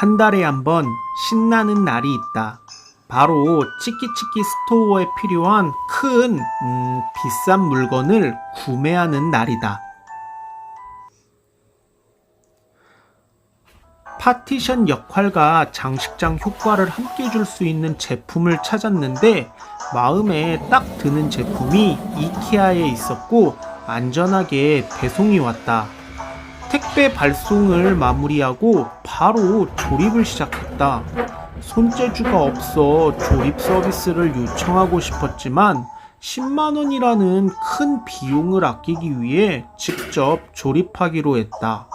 한 달에 한 번 신나는 날이 있다. 바로 치키치키 스토어에 필요한 큰, 음, 비싼 물건을 구매하는 날이다. 파티션 역할과 장식장 효과를 함께 줄 수 있는 제품을 찾았는데 마음에 딱 드는 제품이 이케아에 있었고 안전하게 배송이 왔다. 택배 발송을 마무리하고 바로 조립을 시작했다. 손재주가 없어 조립 서비스를 요청하고 싶었지만 10만원이라는 큰 비용을 아끼기 위해 직접 조립하기로 했다.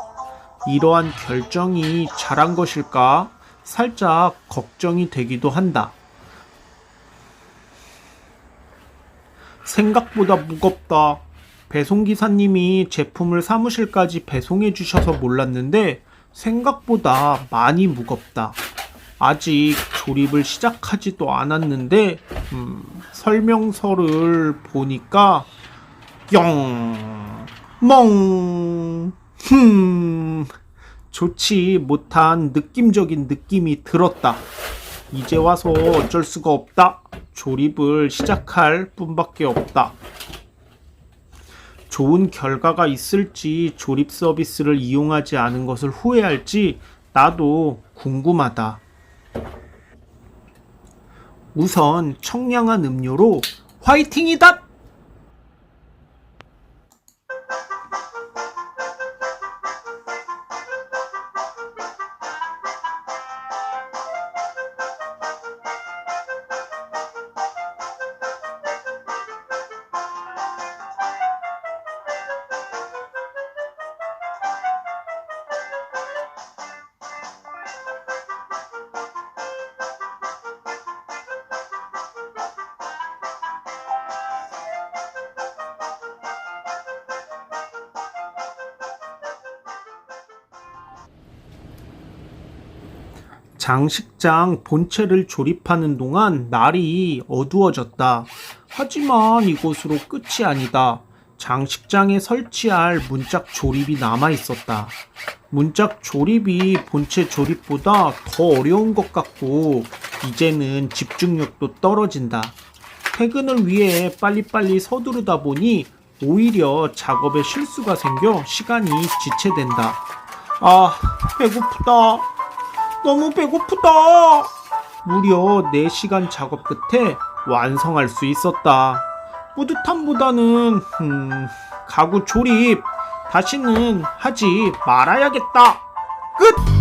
이러한 결정이 잘한 것일까? 살짝 걱정이 되기도 한다. 생각보다 무겁다. 배송기사님이 제품을 사무실까지 배송해 주셔서 몰랐는데 생각보다 많이 무겁다. 아직 조립을 시작하지도 않았는데 음, 설명서를 보니까 영, 멍, 흠, 좋지 못한 느낌적인 느낌이 들었다. 이제 와서 어쩔 수가 없다. 조립을 시작할 뿐밖에 없다. 좋은 결과가 있을지 조립 서비스를 이용하지 않은 것을 후회할지 나도 궁금하다. 우선 청량한 음료로 화이팅이다! 장식장 본체를 조립하는 동안 날이 어두워졌다. 하지만 이곳으로 끝이 아니다. 장식장에 설치할 문짝 조립이 남아 있었다. 문짝 조립이 본체 조립보다 더 어려운 것 같고, 이제는 집중력도 떨어진다. 퇴근을 위해 빨리빨리 서두르다 보니 오히려 작업에 실수가 생겨 시간이 지체된다. 아, 배고프다. 너무 배고프다. 무려 4시간 작업 끝에 완성할 수 있었다. 뿌듯함보다는 음, 가구 조립 다시는 하지 말아야겠다. 끝!